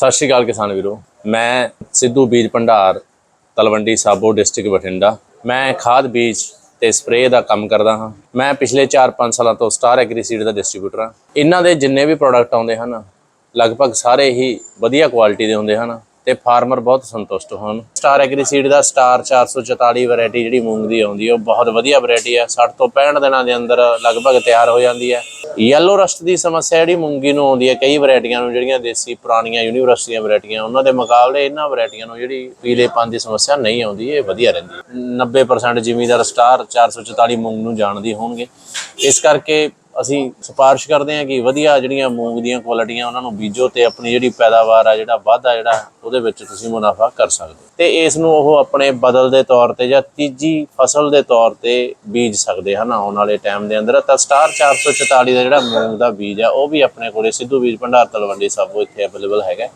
ਸਤਿ ਸ਼੍ਰੀ ਅਕਾਲ ਕਿਸਾਨ ਵੀਰੋ। ਮੈਂ ਸਿੱਧੂ ਬੀਜ ਭੰਡਾਰ, ਤਲਵੰਡੀ ਸਾਬੋ ਡਿਸਟ੍ਰਿਕਟ ਬਠਿੰਡਾ। ਮੈਂ ਖਾਦ ਬੀਜ ਤੇ ਸਪਰੇਅ ਦਾ ਕੰਮ ਕਰਦਾ ਹਾਂ। ਮੈਂ ਪਿਛਲੇ 4-5 ਸਾਲਾਂ ਤੋਂ ਸਟਾਰ ਐਗਰੀਸੀਡ ਦਾ ਡਿਸਟ੍ਰੀਬਿਊਟਰ ਹਾਂ। ਇਹਨਾਂ ਦੇ ਜਿੰਨੇ ਵੀ ਪ੍ਰੋਡਕਟ ਆਉਂਦੇ ਹਨ, ਲਗਭਗ ਸਾਰੇ ਹੀ ਵਧੀਆ ਕੁਆਲਿਟੀ ਦੇ ਹੁੰਦੇ ਹਨ ਤੇ ਫਾਰਮਰ ਬਹੁਤ ਸੰਤੁਸ਼ਟ ਹਨ ਸਟਾਰ ਐਗਰੀਸੀਡ ਦਾ ਸਟਾਰ 444 ਵੈਰਾਈਟੀ ਜਿਹੜੀ ਮੂੰਗ ਦੀ ਆਉਂਦੀ ਹੈ, ਉਹ ਬਹੁਤ ਵਧੀਆ ਵੈਰਾਈਟੀ ਹੈ। 60 ਤੋਂ 65 ਦਿਨਾਂ ਦੇ ਅੰਦਰ ਲਗਭਗ ਤਿਆਰ ਹੋ ਜਾਂਦੀ ਹੈ। ਯੈਲੋ ਰਸਟ ਦੀ ਸਮੱਸਿਆ ਜਿਹੜੀ ਮੂੰਗੀ ਨੂੰ ਆਉਂਦੀ ਹੈ, ਕਈ ਵੈਰਾਈਟੀਆਂ ਨੂੰ, ਜਿਹੜੀਆਂ ਦੇਸੀ ਪੁਰਾਣੀਆਂ ਯੂਨੀਵਰਸਿਟੀਆਂ ਵੈਰਾਈਟੀਆਂ ਉਹਨਾਂ ਦੇ ਮੁਕਾਬਲੇ ਇਹਨਾਂ ਵੈਰਾਈਟੀਆਂ ਨੂੰ ਜਿਹੜੀ ਪੀਲੇਪਨ ਦੀ ਸਮੱਸਿਆ ਨਹੀਂ ਆਉਂਦੀ, ਇਹ ਵਧੀਆ ਰਹਿੰਦੀ ਹੈ। 90% ਜ਼ਿਮੀਦਾਰ ਸਟਾਰ 444 ਮੂੰਗ ਨੂੰ ਜਾਣਦੇ ਹੋਣਗੇ। ਇਸ ਕਰਕੇ ਅਸੀਂ ਸਿਫਾਰਿਸ਼ ਕਰਦੇ ਹਾਂ ਕਿ ਵਧੀਆ ਜਿਹੜੀਆਂ ਮੂੰਗ ਦੀਆਂ ਕੁਆਲਿਟੀਆਂ ਉਹਨਾਂ ਨੂੰ ਬੀਜੋ ਤੇ ਆਪਣੀ ਜਿਹੜੀ ਪੈਦਾਵਾਰ ਆ, ਜਿਹੜਾ ਵਾਧਾ ਜਿਹੜਾ ਉਹਦੇ ਵਿੱਚ ਤੁਸੀਂ ਮੁਨਾਫਾ ਕਰ ਸਕਦੇ ਹੋ। ਤੇ ਇਸ ਨੂੰ ਉਹ ਆਪਣੇ ਬਦਲ ਦੇ ਤੌਰ ਤੇ ਜਾਂ ਤੀਜੀ ਫਸਲ ਦੇ ਤੌਰ ਤੇ ਬੀਜ ਸਕਦੇ ਹਨ, ਆਉਣ ਵਾਲੇ ਟਾਈਮ ਦੇ ਅੰਦਰ। ਤਾਂ ਸਟਾਰ 444 ਦਾ ਜਿਹੜਾ ਮੂੰਗ ਦਾ ਬੀਜ ਆ, ਉਹ ਵੀ ਆਪਣੇ ਕੋਲੇ ਸਿੱਧੂ ਬੀਜ ਭੰਡਾਰ ਤਲਵੰਡੀ ਸਾਬੋ ਇੱਥੇ ਅਵੇਲੇਬਲ ਹੈਗਾ।